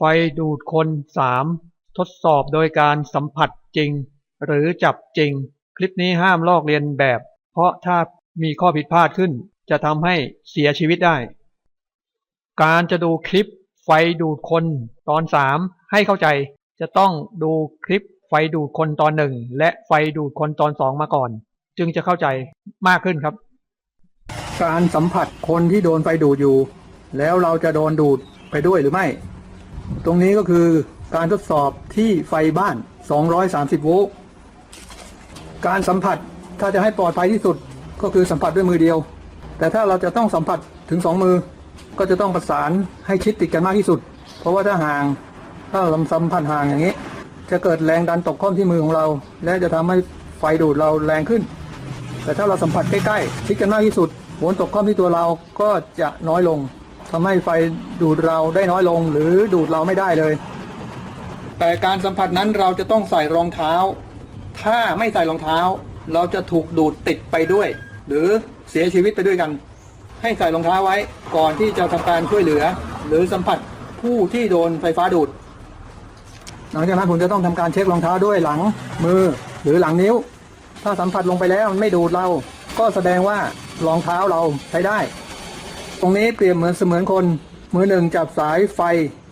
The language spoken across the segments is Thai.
ไฟดูดคน 3. ทดสอบโดยการสัมผัสจริง หรือจับจริง คลิปนี้ห้ามลอกเลียนแบบ เพราะถ้ามีข้อผิดพลาดขึ้น จะทำให้เสียชีวิตได้ การจะดูคลิปไฟดูดคนตอน3ให้เข้าใจจะต้องดูคลิปไฟดูดคนตอนหนึ่งและไฟดูดคนตอนสองมาก่อน จึงจะเข้าใจมากขึ้นครับ การสัมผัสคนที่โดนไฟดูดอยู่ แล้วเราจะโดนดูดไปด้วยหรือไม่ ตรงนี้ก็คือการทดสอบที่ไฟบ้าน 230 โวลต์การสัมผัสถ้าจะให้ปลอดภัยที่สุดก็คือสัมผัสด้วยมือเดียว แต่ถ้าเราจะต้องสัมผัสถึงสองมือ ก็จะต้องประสานให้ชิดติดกันมากที่สุด เพราะว่าถ้าห่างถ้าเราสัมผัสห่างอย่างนี้ จะเกิดแรงดันตกข้อมที่มือของเรา และจะทำให้ไฟดูดเราแรงขึ้น แต่ถ้าเราสัมผัสใกล้ๆชิดกันมากที่สุดโวนตกข้อมที่ตัวเราก็จะน้อยลง ทำให้ไฟดูดเราได้น้อยลงหรือดูดเราไม่ได้เลย แต่การสัมผัสนั้นเราจะต้องใส่รองเท้า ถ้าไม่ใส่รองเท้า เราจะถูกดูดติดไปด้วย หรือเสียชีวิตไปด้วยกัน ให้ใส่รองเท้าไว้ก่อนที่จะทำการช่วยเหลือ หรือสัมผัสผู้ที่โดนไฟฟ้าดูด หลังจากนั้นผมจะต้องทำการเช็ครองเท้าด้วยหลังมือหรือหลังนิ้ว ถ้าสัมผัสลงไปแล้วมันไม่ดูดเรา ก็แสดงว่ารองเท้าเราใช้ได้ ตรงนี้เปรียบเหมือนเสมือนคน มือหนึ่งจับสายไฟ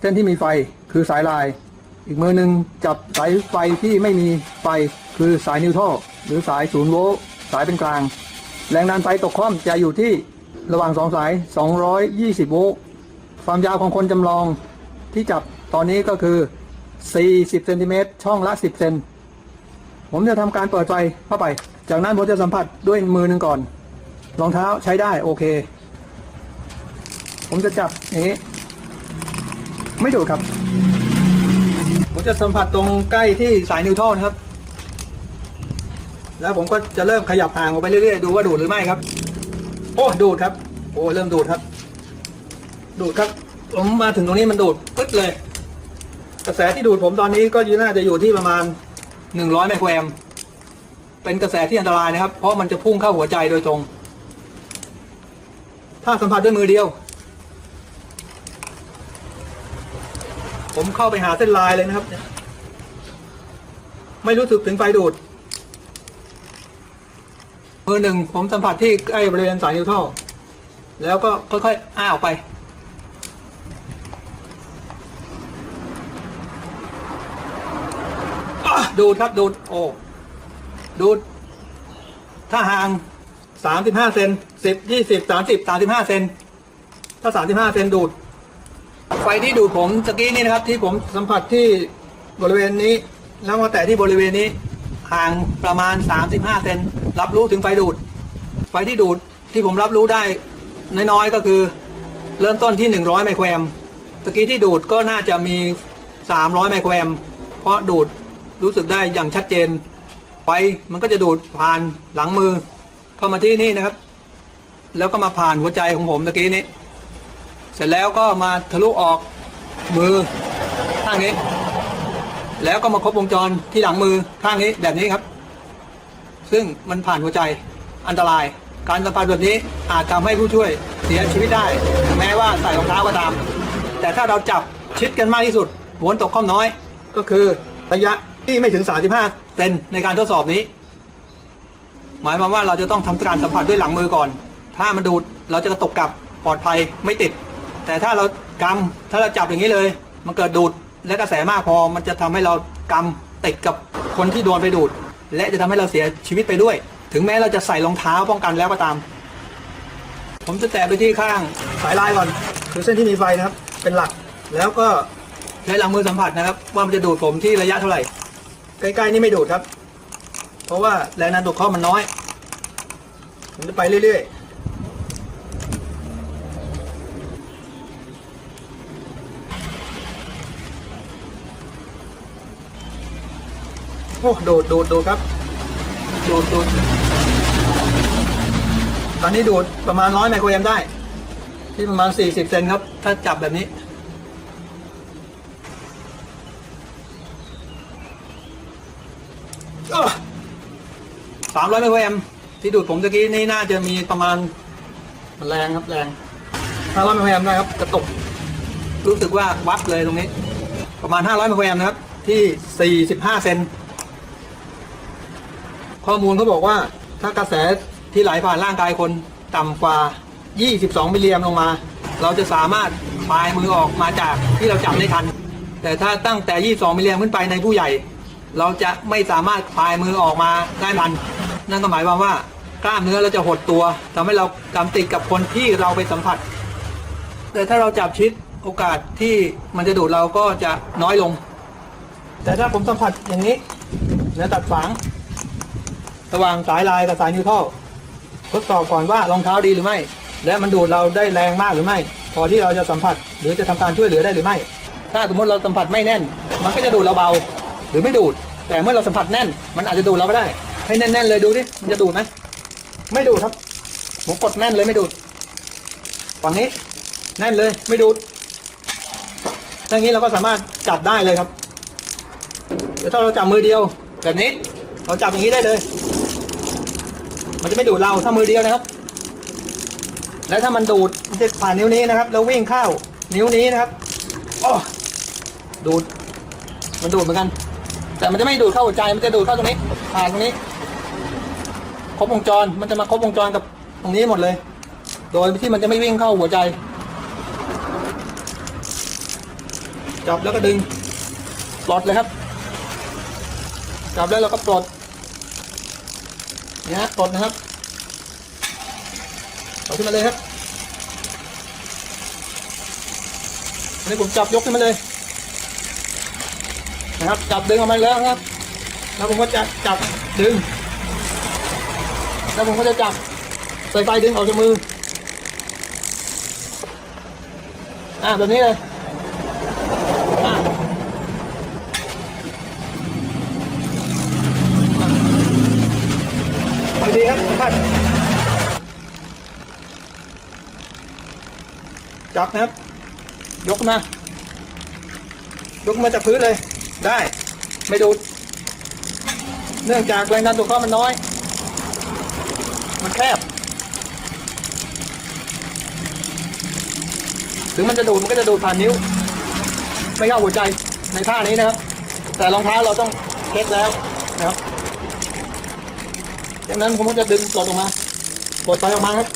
เส้นที่มีไฟคือสายลาย อีกมือหนึ่งจับสายไฟที่ไม่มีไฟคือสายนิวโตรหรือสายศูนย์โวลต์สายเป็นกลาง แรงดันไฟตกข้อมจะอยู่ที่ระหว่างสองสาย 220 โวลต์ความยาวของคนจำลองที่จับตอนนี้ก็คือ 40 เซนติเมตรช่องละ 10 เซนผมจะทำการเปิดไฟเข้าไป จากนั้นผมจะสัมผัสด้วยมือหนึ่งก่อน รองเท้าใช้ได้โอเค ผมจะจับอย่างนี้ ไม่ดูดครับ ผมจะสัมผัสตรงใกล้ที่สายนิวโตรนครับ แล้วผมก็จะเริ่มขยับห่างออกไปเรื่อยๆ ดูว่าดูดหรือไม่ครับ โอ้ดูดครับ โอ้เริ่มดูดครับ ดูดครับ ผมมาถึงตรงนี้มันดูดปึ๊ดเลย กระแสที่ดูดผมตอนนี้ก็น่าจะอยู่ที่ประมาณ100ไมโครแอมเป็นกระแสที่อันตรายนะครับ เพราะมันจะพุ่งเข้าหัวใจโดยตรง ถ้าสัมผัสด้วยมือเดียว ผมเข้าไปหาเส้นลายเลยนะครับ ไม่รู้สึกถึงไฟดูดมือหนึ่งผมสัมผัสที่ใกล้บริเวณสายนิวโตรแล้วก็ค่อยๆอ้าออกไป ดูดครับดูดโอ้ดูด ถ้าห่างสามสิบห้าเซนสิบยี่สิบสามสิบสามสิบห้าเซนถ้าสามสิบห้าเซนดูด ไฟที่ดูดผมตะกี้นี่นะครับ ที่ผมสัมผัสที่บริเวณนี้ แล้วมาแตะที่บริเวณนี้ห่างประมาณ 35เซนรับรู้ถึงไฟดูด ไฟที่ดูดที่ผมรับรู้ได้น้อยๆก็คือ เริ่มต้นที่ 100 ไมโครแอมตะกี้ที่ดูดก็น่าจะมี 300 ไมโครแอมเพราะดูดรู้สึกได้อย่างชัดเจน ไฟมันก็จะดูดผ่านหลังมือเข้ามาที่นี่นะครับ แล้วก็มาผ่านหัวใจของผมตะกี้นี้ เสร็จแล้วก็มาทะลุออกมือข้างนี้ แล้วก็มาครบวงจรที่หลังมือข้างนี้แบบนี้ครับ ซึ่งมันผ่านหัวใจอันตราย การสัมผัสแบบนี้อาจทำให้ผู้ช่วยเสียชีวิตได้ แม้ว่าใส่รองเท้าก็ตาม แต่ถ้าเราจับชิดกันมากที่สุดม้วนตกข้อมน้อย ก็คือระยะที่ไม่ถึง 35เซนในการทดสอบนี้ หมายความว่าเราจะต้องทำการสัมผัสด้วยหลังมือก่อน ถ้ามันดูดเราจะตกกลับปลอดภัยไม่ติด แต่ถ้าเรากำถ้าเราจับอย่างนี้เลย มันเกิดดูดและกระแสมากพอ มันจะทำให้เรากำติดกับคนที่โดนไปดูด และจะทำให้เราเสียชีวิตไปด้วย ถึงแม้เราจะใส่รองเท้าป้องกันแล้วก็ตาม ผมจะแตะไปที่ข้างสายลายก่อนคือเส้นที่มีไฟนะครับ เป็นหลักแล้วก็ใช้หลังมือสัมผัสนะครับ ว่ามันจะดูดผมที่ระยะเท่าไหร่ ใกล้ๆนี่ไม่ดูดครับ เพราะว่าแรงดันตกข้อมันน้อยผมจะไปเรื่อยๆ โอ้โดดโดดโดดครับ โดดโดดตอนนี้ดูดประมาณร้อยไมโครแอมได้ ที่ประมาณสี่สิบเซนครับ ถ้าจับแบบนี้ สามร้อยไมโครแอมที่ดูดผมตะกี้นี่น่าจะมีประมาณแรงครับแรงห้าร้อยไมโครแอมได้ครับ กระตุก รู้สึกว่าวับเลยตรงนี้ ประมาณ500ไมโครแอมนะครับ ที่45เซน ข้อมูลเขาบอกว่า ถ้ากระแสที่ไหลผ่านร่างกายคนต่ำกว่า 22 มิลลิแอมป์ลงมา เราจะสามารถปลายมือออกมาจากที่เราจับได้ทัน แต่ถ้าตั้งแต่ 22 มิลลิแอมป์ขึ้นไปในผู้ใหญ่ เราจะไม่สามารถปลายมือออกมาได้ทัน นั่นก็หมายความว่ากล้ามเนื้อเราจะหดตัวทำให้เรากำติดกับคนที่เราไปสัมผัส แต่ถ้าเราจับชิดโอกาสที่มันจะดูดเราก็จะน้อยลง แต่ถ้าผมสัมผัสอย่างนี้เนื้อตัดฝาง ระหว่างสายลายกับสายนิวท่อทดสอบก่อนว่ารองเท้าดีหรือไม่ และมันดูดเราได้แรงมากหรือไม่ พอที่เราจะสัมผัส หรือจะทำการช่วยเหลือได้หรือไม่ ถ้าสมมติเราสัมผัสไม่แน่น มันก็จะดูดเราเบา หรือไม่ดูด แต่เมื่อเราสัมผัสแน่น มันอาจจะดูดเราไม่ได้ ให้แน่นๆเลยดูดิมันจะดูดไหมไม่ดูดครับผมกดแน่นเลยไม่ดูดฝั่งนี้แน่นเลยไม่ดูดอย่างนี้เราก็สามารถจับได้เลยครับเดี๋ยวถ้าเราจับมือเดียวแบบนี้ เราจับอย่างนี้ได้เลย มันจะไม่ดูดเราถ้ามือเดียวนะครับ แล้วถ้ามันดูดมันจะผ่านนิ้วนี้นะครับ แล้ววิ่งเข้านิ้วนี้นะครับอ้อดูด มันดูดเหมือนกัน แต่มันจะไม่ดูดเข้าหัวใจมันจะดูดเข้าตรงนี้ผ่านตรงนี้ ครบวงจรมันจะมาครบวงจรกับตรงนี้หมดเลย โดยที่มันจะไม่วิ่งเข้าหัวใจจับแล้วก็ดึงปลดเลยครับจับแล้วเราก็ปลดเนี่ยฮะปลดนะครับเอาขึ้นมาเลยครับอันนี้ผมจับยกขึ้นมาเลย นะครับ จับดึงออกมาแล้วครับ แล้วผมก็จะจับดึง แล้วผมก็จะจับใส่ไฟดึงออกจากมือ อ่าแบบนี้เลย อ่าไปดีครับท่าน จับนะครับ ยกมา ยกมาจากพื้นเลย ได้ ไม่ดูด เนื่องจากแรงดันตัวเขามันน้อย มันแคบ ถึงมันจะดูดมันก็จะดูดผ่านนิ้ว ไม่เข้าหัวใจในท่านี้นะครับ แต่รองเท้าเราต้องเช็คแล้วนะครับจากนั้นผมก็จะดึงปลดออกมาปลดไฟออกมาครับ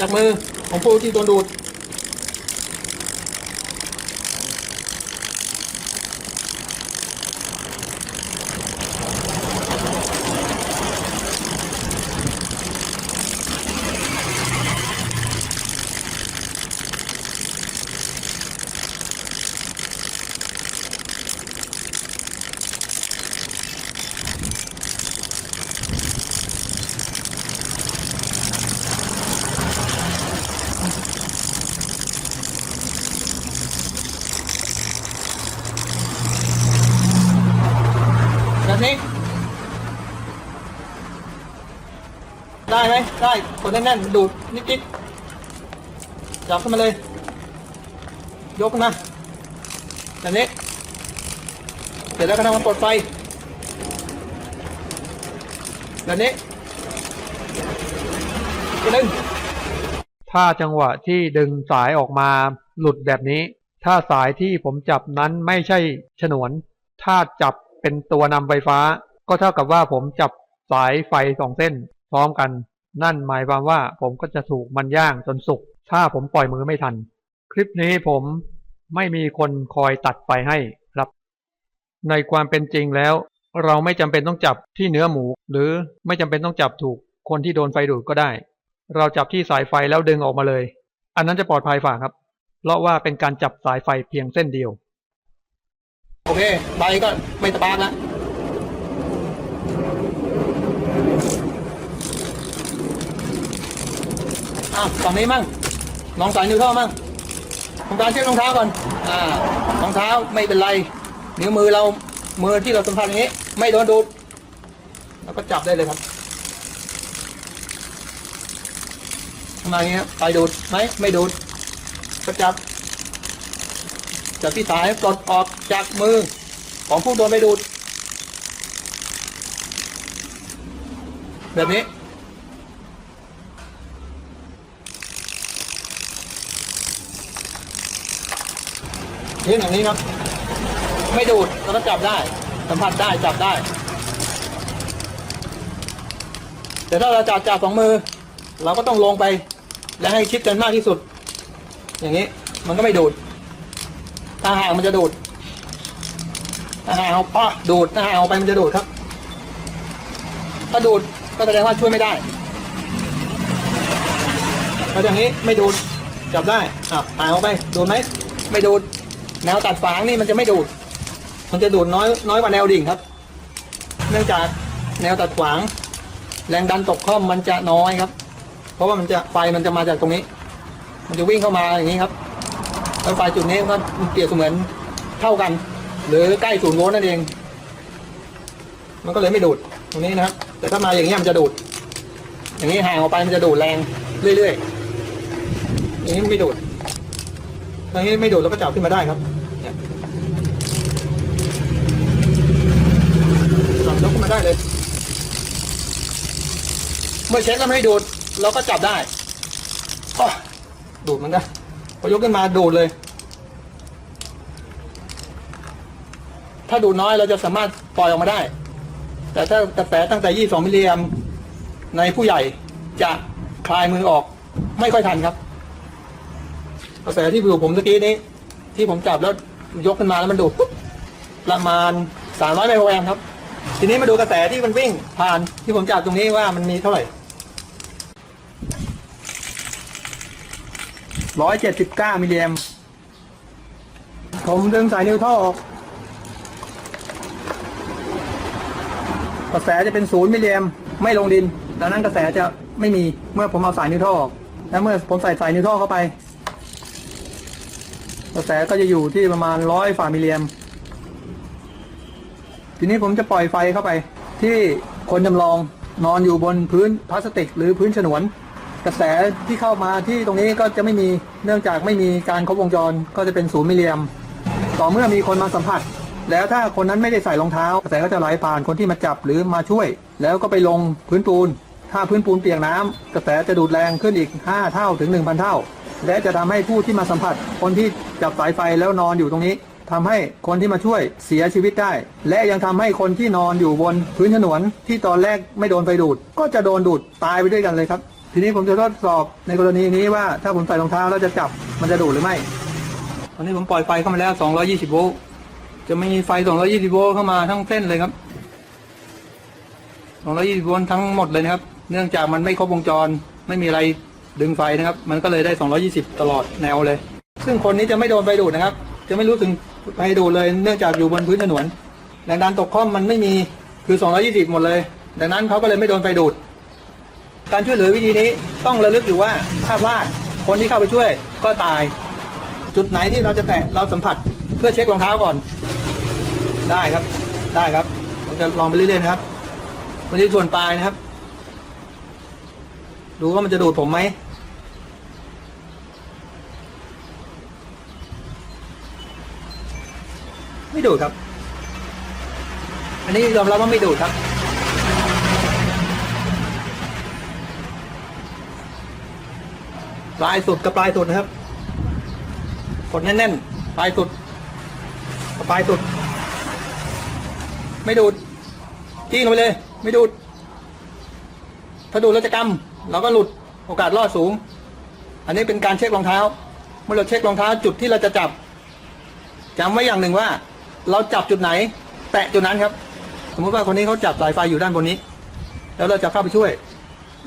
จากมือของผู้ที่โดนดูด แบบนี้ ได้ไหมไดแน่นๆดูดนิดๆจับขึ้นมาเลย ยกขึ้นมาแบบนี้ เสร็จแล้วก็ทำการปลดไฟแบบนี้ก็ดึงถ้าจังหวะที่ดึงสายออกมาหลุดแบบนี้ ถ้าสายที่ผมจับนั้นไม่ใช่ฉนวน ถ้าจับเป็นตัวนำไฟฟ้า ก็เท่ากับว่าผมจับสายไฟสองเส้น พร้อมกัน นั่นหมายความว่าผมก็จะถูกมันย่างจนสุก ถ้าผมปล่อยมือไม่ทัน คลิปนี้ผมไม่มีคนคอยตัดไฟให้ครับ ในความเป็นจริงแล้ว เราไม่จำเป็นต้องจับที่เนื้อหมู หรือไม่จำเป็นต้องจับถูกคนที่โดนไฟดูดก็ได้ เราจับที่สายไฟแล้วดึงออกมาเลย อันนั้นจะปลอดภัยฝ่าครับ เพราะว่าเป็นการจับสายไฟเพียงเส้นเดียว โอเคใบก็ไม่สปาร์กแล้ว อะฝั่งนี้มั่งลองสายนิ้วเท้ามั่งทำการเช็ครองเท้าก่อนอ่ารองเท้าไม่เป็นไร นิ้วมือเรามือที่เราสัมผัสอย่างนี้ ไม่โดนดูดแล้วก็จับได้เลยครับทำไมางเงี้ยไปดูดไหมไม่ดูดก็จับจับที่สายปลดออกจากมือของผู้โดนไปดูดแบบนี้ นี่อย่างนี้ครับ ไม่ดูดเราก็จับได้ สัมผัสได้จับได้ แต่ถ้าเราจับจับสองมือ เราก็ต้องลงไป และให้ชิดกันมากที่สุด อย่างนี้มันก็ไม่ดูดถ้าห่างมันจะดูดถ้าห่างเอาป้าดูดถ้าห่างเอาไปมันจะดูดครับ ถ้าดูดก็แสดงว่าช่วยไม่ได้ถ้าอย่างนี้ไม่ดูดจับได้อะห่างเอาไปดูดไหมไม่ดูด แนวตัดฝางนี่มันจะไม่ดูด มันจะดูดน้อยน้อยกว่าแนวดิ่งครับ เนื่องจากแนวตัดขวาง แรงดันตกข้อมมันจะน้อยครับ เพราะว่ามันจะไฟมันจะมาจากตรงนี้ มันจะวิ่งเข้ามาอย่างนี้ครับแล้วไฟจุดนี้ก็เปรียบเสมือนเท่ากัน หรือใกล้ศูนย์โวลต์นั่นเอง มันก็เลยไม่ดูดตรงนี้นะครับ แต่ถ้ามาอย่างนี้มันจะดูด อย่างนี้ห่างออกไปมันจะดูดแรงเรื่อยๆอย่างนี้ไม่ดูดอย่างนี้ไม่ดูดเราก็จับขึ้นมาได้ครับยกขึ้นมาได้เลย เมื่อเช็คแล้วไม่ให้ดูดเราก็จับได้อ้อดูดมันได้พอยกขึ้นมาดูดเลย ถ้าดูดน้อยเราจะสามารถปล่อยออกมาได้ แต่ถ้ากระแสตั้งแต่ 22 มิลลิแอมในผู้ใหญ่จะคลายมือออกไม่ค่อยทันครับ กระแสที่อยู่ผมเมื่อกี้นี้ ที่ผมจับแล้วยกขึ้นมาแล้วมันดูดประมาณ 300ไมโครแอมป์ครับ ทีนี้มาดูกระแสที่มันวิ่งผ่านที่ผมจับตรงนี้ว่ามันมีเท่าไหร่ ร้อยเจ็ดสิบเก้ามิลลิแอมผมดึงสายนิวท่อออก กระแสจะเป็นศูนย์มิลลิแอมไม่ลงดิน ดังนั้นกระแสจะไม่มี เมื่อผมเอาสายนิวท่อออก และเมื่อผมใส่สายนิวท่อเข้าไป กระแสก็จะอยู่ที่ประมาณร้อยฝ่ามิลลิแอมทีนี้ผมจะปล่อยไฟเข้าไป ที่คนจำลองนอนอยู่บนพื้นพลาสติกหรือพื้นฉนวน กระแสที่เข้ามาที่ตรงนี้ก็จะไม่มีเนื่องจากไม่มีการครบวงจรก็จะเป็นศูนย์มิลลิแอมต่อเมื่อมีคนมาสัมผัส แล้วถ้าคนนั้นไม่ได้ใส่รองเท้ากระแสก็จะไหลผ่านคนที่มาจับหรือมาช่วย แล้วก็ไปลงพื้นปูน ถ้าพื้นปูนเปียกน้ำกระแสจะดูดแรงขึ้นอีก 5 เท่าถึง 1,000 เท่า และจะทำให้ผู้ที่มาสัมผัส คนที่จับสายไฟแล้วนอนอยู่ตรงนี้ทำให้คนที่มาช่วยเสียชีวิตได้ และยังทำให้คนที่นอนอยู่บนพื้นฉนนที่ตอนแรกไม่โดนไฟดูด ก็จะโดนดูดตายไปด้วยกันเลยครับ ทีนี้ผมจะทดสอบในกรณีนี้ว่าถ้าผมใส่รองเท้าแล้วจะจับมันจะดูดหรือไม่ ตอนนี้ผมปล่อยไฟเข้ามาแล้ว 220 โวลต์ จะมีไฟ 220 โวลต์เข้ามาทั้งเส้นเลยครับ 220 โวลต์ทั้งหมดเลยนะครับ เนื่องจากมันไม่ครบวงจร ไม่มีอะไรดึงไฟนะครับ มันก็เลยได้ 220 ตลอดแนวเลย ซึ่งคนนี้จะไม่โดนไฟดูดนะครับ จะไม่รู้ถึงไฟดูดเลย เนื่องจากอยู่บนพื้นถนน แรงดันตกข้อมมันไม่มี คือ 220 หมดเลย ดังนั้นเขาก็เลยไม่โดนไฟดูด การช่วยเหลือวิธีนี้ต้องระลึกอยู่ว่าถ้าพลาดคนที่เข้าไปช่วยก็ตาย จุดไหนที่เราจะแตะเราสัมผัสเพื่อเช็ครองเท้าก่อน ได้ครับ ได้ครับผมจะลองไปเรื่อยๆนะครับวันนี้ส่วนปลายนะครับ ดูว่ามันจะดูดผมไหมไม่ดูดครับ อันนี้ยอมรับว่าไม่ดูดครับ ปลายสุดกับปลายสุดนะครับ กดแน่นๆ ปลายสุดกับปลายสุด ไม่ดูดจี้ลงไปเลย ไม่ดูด ถ้าดูดแล้วจะกำเราก็หลุดโอกาสรอดสูง อันนี้เป็นการเช็ครองเท้า เมื่อเราเช็ครองเท้าจุดที่เราจะจับจำไว้อย่างหนึ่งว่า เราจับจุดไหน แตะจุดนั้นครับ สมมติว่าคนนี้เขาจับสายไฟอยู่ด้านบนนี้ แล้วเราจะเข้าไปช่วย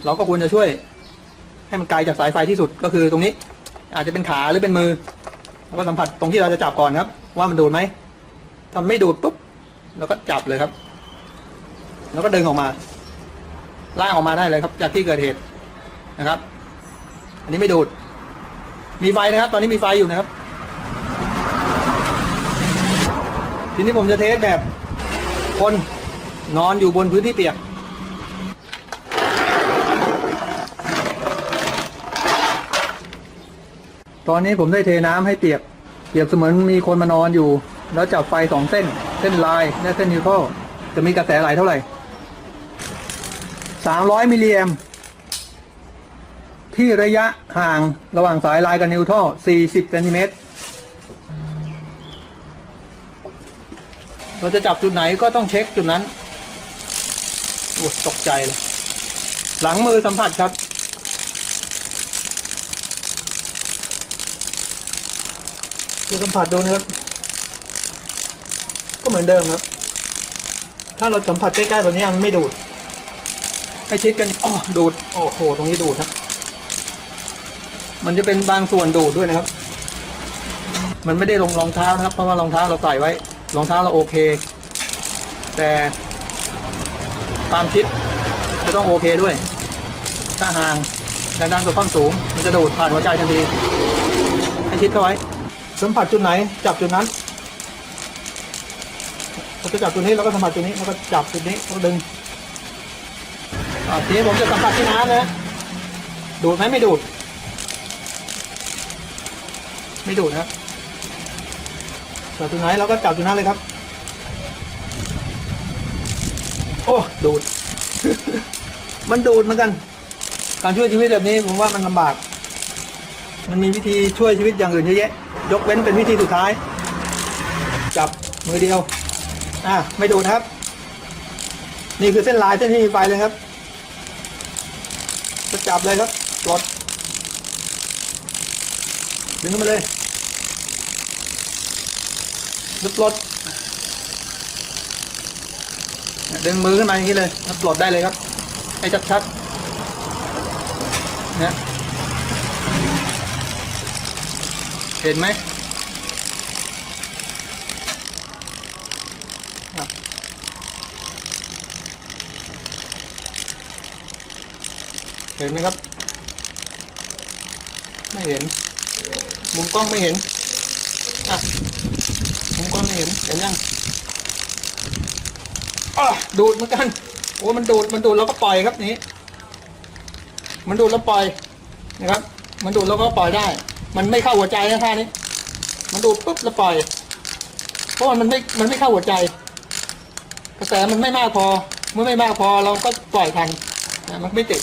เราก็ควรจะช่วย ให้มันไกลจากสายไฟที่สุดก็คือตรงนี้ อาจจะเป็นขาหรือเป็นมือแล้วก็สัมผัสตรงที่เราจะจับก่อนครับ ว่ามันดูดไหมถ้าไม่ดูดปุ๊บเราก็จับเลยครับ แล้วก็ดึงออกมาลากออกมาได้เลยครับ จากที่เกิดเหตุนะครับ อันนี้ไม่ดูด มีไฟนะครับ ตอนนี้มีไฟอยู่นะครับ ทีนี้ผมจะเทสแบบคนนอนอยู่บนพื้นที่เปียก ตอนนี้ผมได้เทน้ำให้เปียก เปียบเสมือนมีคนมานอนอยู่ แล้วจับไฟสองเส้น เส้นลายและเส้นนิวโตรจะมีกระแสไหลเท่าไหร่สามร้อยมิลลิแอมที่ระยะห่างระหว่างสายลายกับนิวโตรสี่สิบเซนติเมตร เราจะจับจุดไหนก็ต้องเช็คจุดนั้นโอ้ตกใจเลย หลังมือสัมผัสครับ ดูสัมผัสดูนะครับ ก็เหมือนเดิมครับ ถ้าเราสัมผัสใกล้ๆแบบนี้มันไม่ดูดให้ชิดกันอ๋อดูดโอ้โหตรงนี้ดูดครับ มันจะเป็นบางส่วนดูดด้วยนะครับ มันไม่ได้ลงรองเท้านะครับ เพราะว่ารองเท้าเราใส่ไว้ รองเท้าเราโอเค แต่ความชิดจะต้องโอเคด้วย ถ้าห่างแรงดันตัวความสูง มันจะดูดผ่านหัวใจทันที ให้ชิดเข้าไว้ สัมผัสจุดไหน จับจุดนั้นเราจะจับจุดนี้แล้วก็สัมผัสจุดนี้แล้วก็จับจุดนี้แล้วก็ดึงอ่าทีนี้ผมจะสัมผัสที่น้ำนะดูดไหมไม่ดูด ไม่ดูดนะจับจุดไหนเราก็จับจุดนั้นเลยครับ โอ้ดูด มันดูดเหมือนกัน การช่วยชีวิตแบบนี้ผมว่ามันลำบากมันมีวิธีช่วยชีวิตอย่างอื่นเยอะแยะ ยกเว้นเป็นวิธีสุดท้าย จับมือเดียว อะไม่ดูดครับ นี่คือเส้นลายเส้นที่มีไฟเลยครับก็จับเลยครับปลดดึงขึ้นมาเลยแล้วปลดดึงมือขึ้นมาอย่างนี้เลยปลดได้เลยครับให้ชัดๆเนี่ย เห็นไหมอะเห็นไหมครับ ไม่เห็น มุมกล้องไม่เห็นอะมุมกล้องไม่เห็น เห็นยังอะดูดเหมือนกัน โอ้มันดูด มันดูดแล้วก็ปล่อยครับนี้ มันดูดแล้วปล่อยนะครับ มันดูดแล้วก็ปล่อยได้ มันไม่เข้าหัวใจนะท่านี้ มันดูดปุ๊บแล้วปล่อย เพราะมันไม่ มันไม่เข้าหัวใจ กระแสมันไม่มากพอ เมื่อไม่มากพอเราก็ปล่อยทันนะมันไม่ติด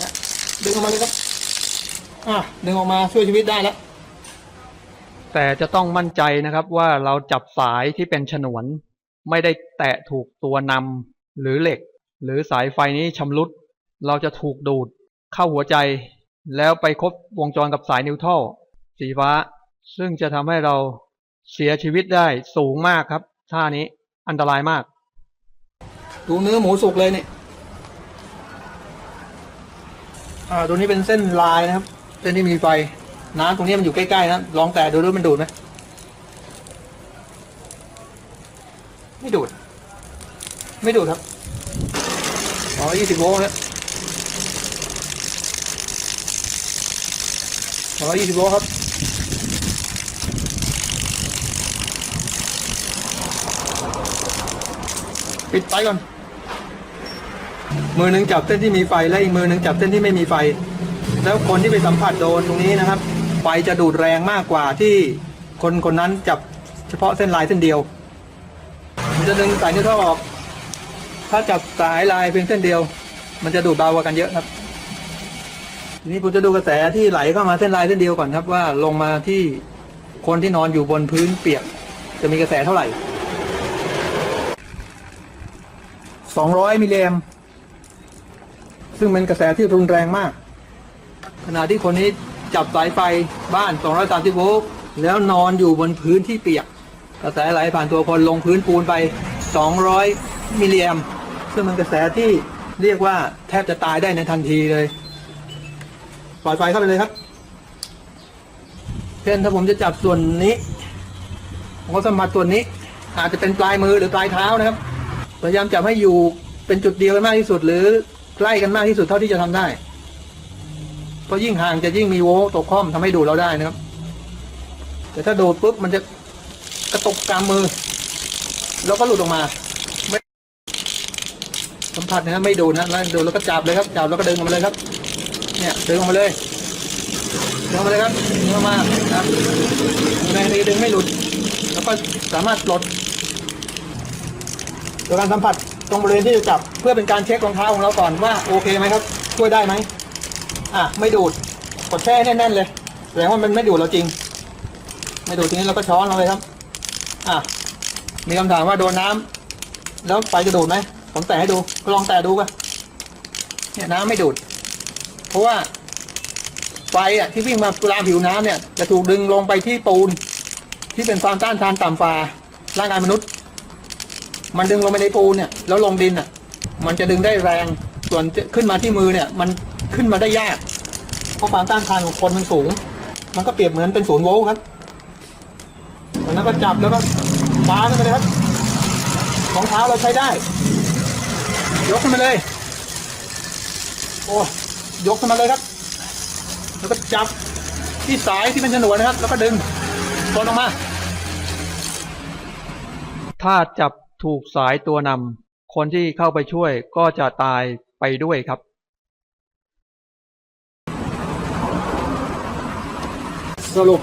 นะดึงออกมาเลยครับ อะดึงออกมาช่วยชีวิตได้แล้ว แต่จะต้องมั่นใจนะครับว่าเราจับสายที่เป็นฉนวน ไม่ได้แตะถูกตัวนำหรือเหล็ก หรือสายไฟนี้ชำรุด เราจะถูกดูด เข้าหัวใจ แล้วไปครบวงจรกับสายนิวทรัลสีฟ้า ซึ่งจะทำให้เราเสียชีวิตได้สูงมากครับ ท่านี้อันตรายมาก ดูเนื้อหมูสุกเลยเนี่ยอ่าตัวนี้เป็นเส้นลายนะครับ เส้นที่มีไฟน้ำตรงนี้มันอยู่ใกล้ๆนะลองแตะดูด้วยมันดูดไหมไม่ดูด ไม่ดูดครับอ๋อยี่สิบโวลต์แล้ วอ๋อยี่สิบโวลครับปิดไฟก่อน มือหนึ่งจับเส้นที่มีไฟ และอีกมือหนึ่งจับเส้นที่ไม่มีไฟ แล้วคนที่ไปสัมผัสโดนตรงนี้นะครับ ไฟจะดูดแรงมากกว่าที่คนคนนั้นจับเฉพาะเส้นลายเส้นเดียวมันจะดึงสายนิ้วเท้าออก ถ้าจับสายลายเพียงเส้นเดียว มันจะดูดเบากว่ากันเยอะครับ ทีนี้ผมจะดูกระแสที่ไหลเข้ามาเส้นลายเส้นเดียวก่อนครับว่าลงมาที่คนที่นอนอยู่บนพื้นเปียก จะมีกระแสเท่าไหร่ 200 มิลลิแอมซึ่งเป็นกระแสที่รุนแรงมาก ขณะที่คนนี้จับสายไฟบ้าน 230 โวลต์แล้วนอนอยู่บนพื้นที่เปียก กระแสไหลผ่านตัวคนลงพื้นปูนไป 200 มิลลิแอมซึ่งเป็นกระแสที่เรียกว่าแทบจะตายได้ในทันทีเลย ปล่อยไฟเข้าไปเลยครับ เช่นถ้าผมจะจับส่วนนี้ผมก็สมผัสส่วนนี้ อาจจะเป็นปลายมือหรือปลายเท้านะครับ พยายามจับให้อยู่เป็นจุดเดียวกันมากที่สุด หรือใกล้กันมากที่สุดเท่าที่จะทำได้ เพราะยิ่งห่างจะยิ่งมีโวตกข้อมทำให้ดูเราได้นะครับ แต่ถ้าดูดปุ๊บมันจะกระตุกกำมือ แล้วก็หลุดออกมาสัมผัสนะครับไม่ดูดนะแล้วดูดแล้วก็จับเลยครับจับแล้วก็ดึงออกมาเลยครับ เนี่ยดึงออกมาเลยดึงออกมาเลยครับดึงออกมาครับแรงดีดึงไม่หลุด แล้วก็สามารถปลดโดยการสัมผัสตรงบริเวณที่จะจับ เพื่อเป็นการเช็ครองเท้าของเราก่อนว่าโอเคไหมครับช่วยได้ไหมอะไม่ดูดกดแช่แน่นๆเลยแสดงว่ามันไม่ดูดเราจริง ไม่ดูดทีนี้เราก็ช้อนลงเลยครับ อะมีคำถามว่าโดนน้ำแล้วไฟจะดูดไหมผมแตะให้ดูก็ลองแตะดูป่ะเนี่ยน้ำไม่ดูด เพราะว่าไฟอะที่วิ่งมาตามผิวน้ำเนี่ย จะถูกดึงลงไปที่ปูน ที่เป็นความต้านทานต่ำฝ่าร่างกายมนุษย์ มันดึงลงไปในปูนเนี่ยแล้วลงดินอะ มันจะดึงได้แรงส่วนขึ้นมาที่มือเนี่ย มันขึ้นมาได้ยาก เพราะความต้านทานของคนมันสูง มันก็เปรียบเหมือนเป็นศูนย์โวลต์ครับแล้วก็จับแล้วก็ฟ้าขึ้นไปเลยครับของเท้าเราใช้ได้ ยกขึ้นมาเลย โอ้ ยกขึ้นมาเลยครับ แล้วก็จับที่สายที่เป็นฉนวนนะครับ แล้วก็ดึงตนออกมา ถ้าจับถูกสายตัวนำคนที่เข้าไปช่วยก็จะตายไปด้วยครับ สรุป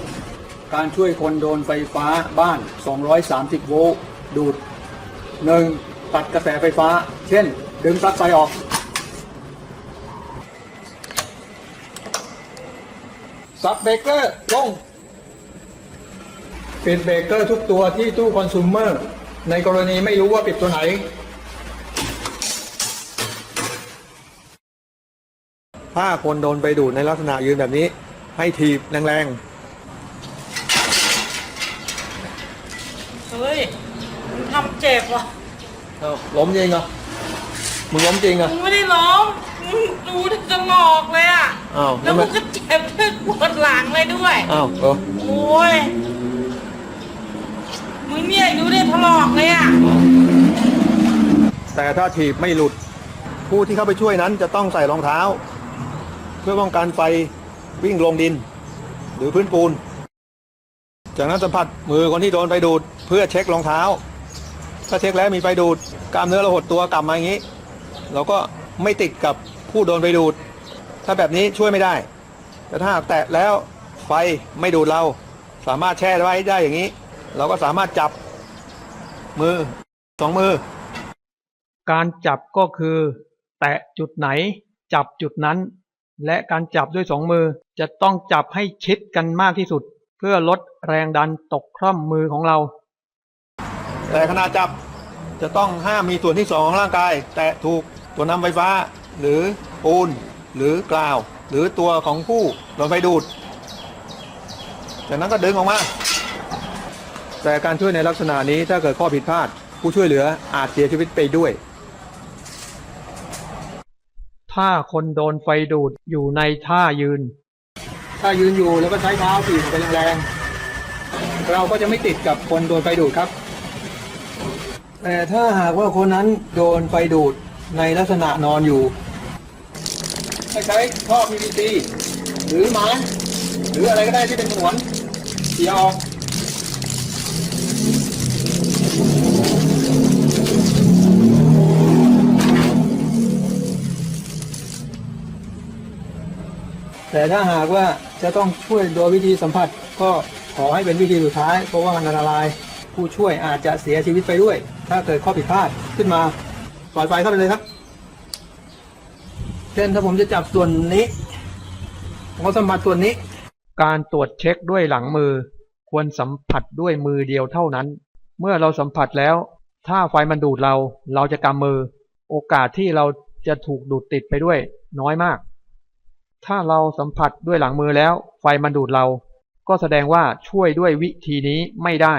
การช่วยคนโดนไฟฟ้าบ้าน 230 โวลต์ดูด 1. ตัดกระแสไฟฟ้า เช่น ดึงปลั๊กไฟออก ซับเบรกเกอร์ลงปิดเบรกเกอร์ทุกตัวที่ตู้คอน sumer ในกรณีไม่รู้ว่าปิดตัวไหน ถ้าคนโดนไปดูดในลักษณะยืนแบบนี้ ให้ถีบแรงเฮ้ยมึงทำเจ็บว่ะๆเอาล้มจริงเหรอมึงล้มจริงเหรอ มึงไม่ได้ร้องมึงดูถึงจะงอกเลยอะ อ้าวแล้วทำไมมึงก็เจ็บที่ปวดหลังเลยด้วย อ้าวเออโอ้ย มึงเนี่ยดูดิถลอกเลยอะ แต่ถ้าถีบไม่หลุด ผู้ที่เข้าไปช่วยนั้นจะต้องใส่รองเท้า เพื่อป้องกันไฟวิ่งลงดิน หรือพื้นปูน จากนั้นสัมผัสมือคนที่โดนไฟดูด เพื่อเช็ครองเท้า ถ้าเช็คแล้วมีไฟดูด กล้ามเนื้อเราหดตัวกลับมาอย่างนี้ เราก็ไม่ติดกับผู้โดนไฟดูด ถ้าแบบนี้ช่วยไม่ได้ แต่ถ้าหากแตะแล้วไฟไม่ดูดเรา สามารถแช่ไว้ได้อย่างนี้ เราก็สามารถจับมือสองมือ การจับก็คือ แตะจุดไหน จับจุดนั้น และการจับด้วยสองมือจะต้องจับให้ชิดกันมากที่สุด เพื่อลดแรงดันตกคร่อมมือของเรา แต่ขณะจับจะต้องห้ามมีส่วนที่สองของร่างกาย แตะถูกตัวนำไฟฟ้า หรือปูน หรือกลาว หรือตัวของผู้โดนไฟดูด จากนั้นก็ดึงออกมา แต่การช่วยในลักษณะนี้ถ้าเกิดข้อผิดพลาด ผู้ช่วยเหลืออาจเสียชีวิตไปด้วย ถ้าคนโดนไฟดูดอยู่ในท่ายืน ถ้ายืนอยู่แล้วก็ใช้เท้าถีบไปแรงๆเราก็จะไม่ติดกับคนโดนไฟดูดครับแต่ถ้าหากว่าคนนั้นโดนไฟดูดในลักษณะนอนอยู่ ให้ใช้ท่อ PVC หรือไม้ หรืออะไรก็ได้ที่เป็นหนวนเสียออกแต่ถ้าหากว่าจะต้องช่วยโดยวิธีสัมผัสก็ขอให้เป็นวิธีสุดท้าย เพราะว่ามันอันตราย ผู้ช่วยอาจจะเสียชีวิตไปด้วย ถ้าเกิดข้อผิดพลาดขึ้นมาปล่อยไฟเข้าไปเลยครับ เช่นถ้าผมจะจับส่วนนี้ผมก็สัมผัสส่วนนี้ การตรวจเช็คด้วยหลังมือ ควรสัมผัสด้วยมือเดียวเท่านั้น เมื่อเราสัมผัสแล้ว ถ้าไฟมันดูดเรา เราจะกำมือ โอกาสที่เราจะถูกดูดติดไปด้วย น้อยมาก ถ้าเราสัมผัสด้วยหลังมือแล้ว ไฟมันดูดเรา ก็แสดงว่าช่วยด้วยวิธีนี้ไม่ได้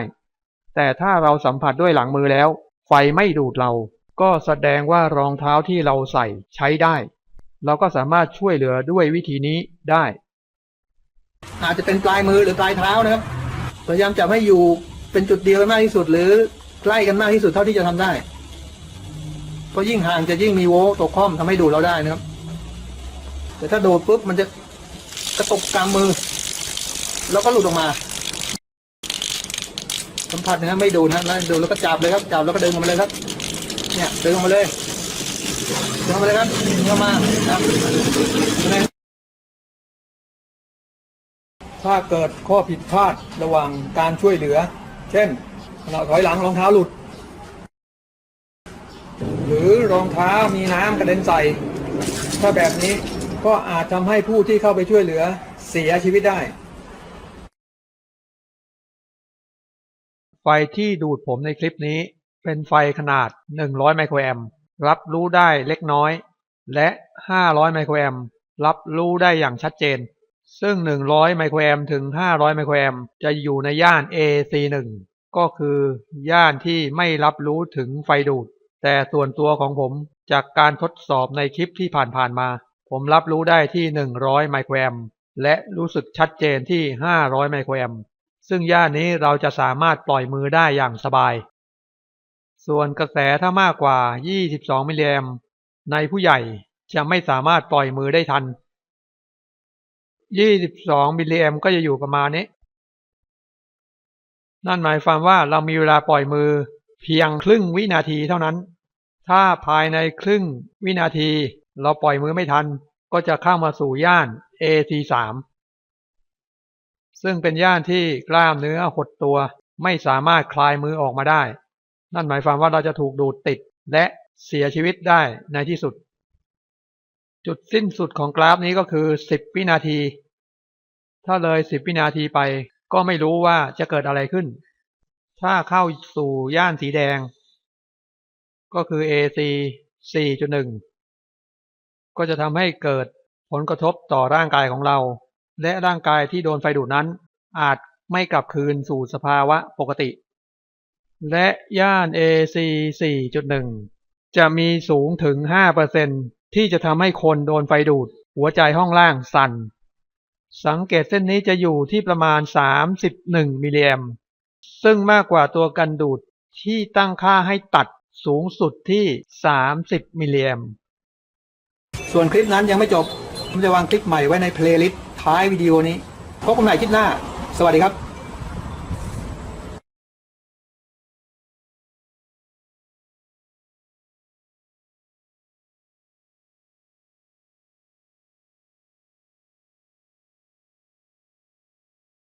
แต่ถ้าเราสัมผัสด้วยหลังมือแล้ว ไฟไม่ดูดเรา ก็แสดงว่ารองเท้าที่เราใส่ใช้ได้ เราก็สามารถช่วยเหลือด้วยวิธีนี้ได้ อาจจะเป็นปลายมือหรือปลายเท้านะครับ พยายามจับให้อยู่เป็นจุดเดียวมากที่สุด หรือใกล้กันมากที่สุดเท่าที่จะทำได้เพราะยิ่งห่างจะยิ่งมีโวตกค่อมทำให้ดูเราได้นะครับ แต่ถ้าโดดปุ๊บมันจะกระตกกลางมือ แล้วก็หลุดออกมา สัมผัสนะครับไม่ดูดนะแล้วดูแล้วก็จับเลยครับจับแล้วก็ดึงออกมาเลยครับ เนี่ยดึงออกมาเลย ดึงออกมาเลยครับดึงออกมาครับถ้าเกิดข้อผิดพลาดระหว่างการช่วยเหลือ เช่นขณะถอยหลังรองเท้าหลุด หรือรองเท้ามีน้ำกระเด็นใส่ ถ้าแบบนี้ก็อาจทำให้ผู้ที่เข้าไปช่วยเหลือเสียชีวิตได้ ไฟที่ดูดผมในคลิปนี้เป็นไฟขนาด 100 ไมโครแอมป์ รับรู้ได้เล็กน้อย และ 500 ไมโครแอมป์รับรู้ได้อย่างชัดเจน ซึ่ง 100 ไมโครแอมป์ถึง 500 ไมโครแอมป์จะอยู่ในย่าน AC1 ก็คือย่านที่ไม่รับรู้ถึงไฟดูด แต่ส่วนตัวของผมจากการทดสอบในคลิปที่ผ่านๆมา ผมรับรู้ได้ที่ 100 ไมโครแอมป์และรู้สึกชัดเจนที่ 500 ไมโครแอมป์ซึ่งย่านนี้เราจะสามารถปล่อยมือได้อย่างสบาย ส่วนกระแสถ้ามากกว่า 22 มิลลิแอมในผู้ใหญ่จะไม่สามารถปล่อยมือได้ทัน 22 มิลลิแอมก็จะอยู่ประมาณนี้ นั่นหมายความว่าเรามีเวลาปล่อยมือเพียงครึ่งวินาทีเท่านั้น ถ้าภายในครึ่งวินาทีเราปล่อยมือไม่ทัน ก็จะเข้ามาสู่ย่าน AC3 ซึ่งเป็นย่านที่กล้ามเนื้อหดตัวไม่สามารถคลายมือออกมาได้ นั่นหมายความว่าเราจะถูกดูดติดและเสียชีวิตได้ในที่สุด จุดสิ้นสุดของกราฟนี้ก็คือ 10 วินาที ถ้าเลย 10 วินาทีไปก็ไม่รู้ว่าจะเกิดอะไรขึ้น ถ้าเข้าสู่ย่านสีแดง ก็คือ AC 4.1 ก็จะทำให้เกิดผลกระทบต่อร่างกายของเรา และร่างกายที่โดนไฟดูดนั้น อาจไม่กลับคืนสู่สภาวะปกติ และย่าน AC 4.1 จะมีสูงถึง 5%ที่จะทำให้คนโดนไฟดูด หัวใจห้องล่างสั่น สังเกตเส้นนี้จะอยู่ที่ประมาณ 31 มิลลิแอมซึ่งมากกว่าตัวกันดูดที่ตั้งค่าให้ตัดสูงสุดที่ 30 มิลลิแอมส่วนคลิปนั้นยังไม่จบ ผมจะวางคลิปใหม่ไว้ในเพลย์ลิสต์ท้ายวิดีโอนี้ พบกันใหม่คลิปหน้า สวัสดีครับ